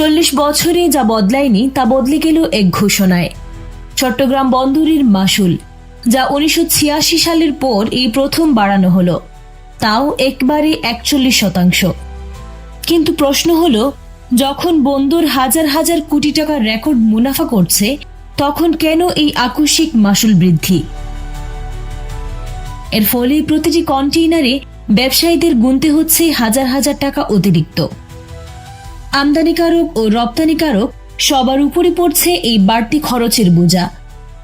চল্লিশ বছরে যা বদলায়নি, তা বদলে গেল এক ঘোষণায়। চট্টগ্রাম বন্দরের মাসুল যা উনিশশো ছিয়াশি সালের পর এই প্রথম বাড়ানো হলো, তাও একবারে একচল্লিশ শতাংশ। কিন্তু প্রশ্ন হলো, যখন বন্দর হাজার হাজার কোটি টাকার রেকর্ড মুনাফা করছে, তখন কেন এই আকস্মিক মাসুল বৃদ্ধি? এর ফলে প্রতিটি কন্টেইনারে ব্যবসায়ীদের গুনতে হচ্ছে হাজার হাজার টাকা অতিরিক্ত। আমদানিকারক ও রপ্তানিকারক সবার উপরে পড়ছে এই বাড়তি খরচের বোঝা।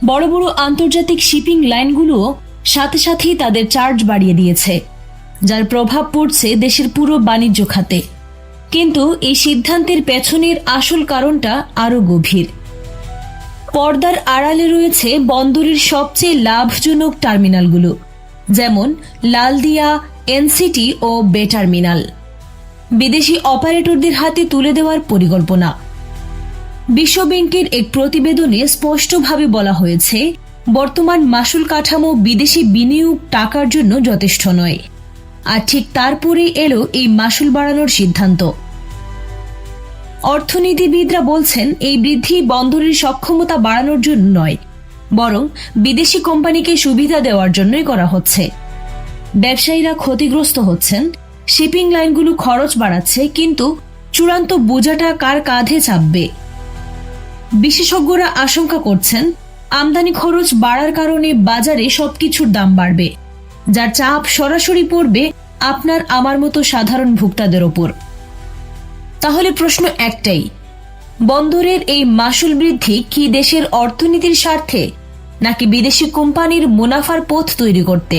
বড় বড় আন্তর্জাতিক শিপিং লাইনগুলোও সাথে সাথেই তাদের চার্জ বাড়িয়ে দিয়েছে, যার প্রভাব পড়ছে দেশের পুরো বাণিজ্য খাতে। কিন্তু এই সিদ্ধান্তের পেছনের আসল কারণটা আরও গভীর। পর্দার আড়ালে রয়েছে বন্দরের সবচেয়ে লাভজনক টার্মিনালগুলো, যেমন লালদিয়া, এনসিটি ও বে টার্মিনাল বিদেশি অপারেটরদের হাতে তুলে দেওয়ার পরিকল্পনা। বিশ্ব ব্যাংকের এক প্রতিবেদনে স্পষ্টভাবে বলা হয়েছে, বর্তমান মাসুল কাঠামো বিদেশি বিনিয়োগ টাকার জন্য যথেষ্ট নয়। আর ঠিক তারপরেই এলো এই মাসুল বাড়ানোর সিদ্ধান্ত। অর্থনীতিবিদরা বলছেন, এই বৃদ্ধি বন্দরের সক্ষমতা বাড়ানোর জন্য নয়, বরং বিদেশি কোম্পানিকে সুবিধা দেওয়ার জন্যই করা হচ্ছে। ব্যবসায়ীরা ক্ষতিগ্রস্ত হচ্ছেন শিপিং লাইনগুলো খরচ বাড়াচ্ছে, কিন্তু চূড়ান্ত বোঝাটা কার কাঁধে চাপবে? বিশেষজ্ঞরা আশঙ্কা করছেন, আমদানি খরচ বাড়ার কারণে বাজারে সবকিছুর দাম বাড়বে, যার চাপ সরাসরি পড়বে আপনার আমার মতো সাধারণ ভোক্তাদের ওপর। তাহলে প্রশ্ন একটাই, বন্দরের এই মাসুল বৃদ্ধি কি দেশের অর্থনীতির স্বার্থে, নাকি বিদেশি কোম্পানির মুনাফার পথ তৈরি করতে?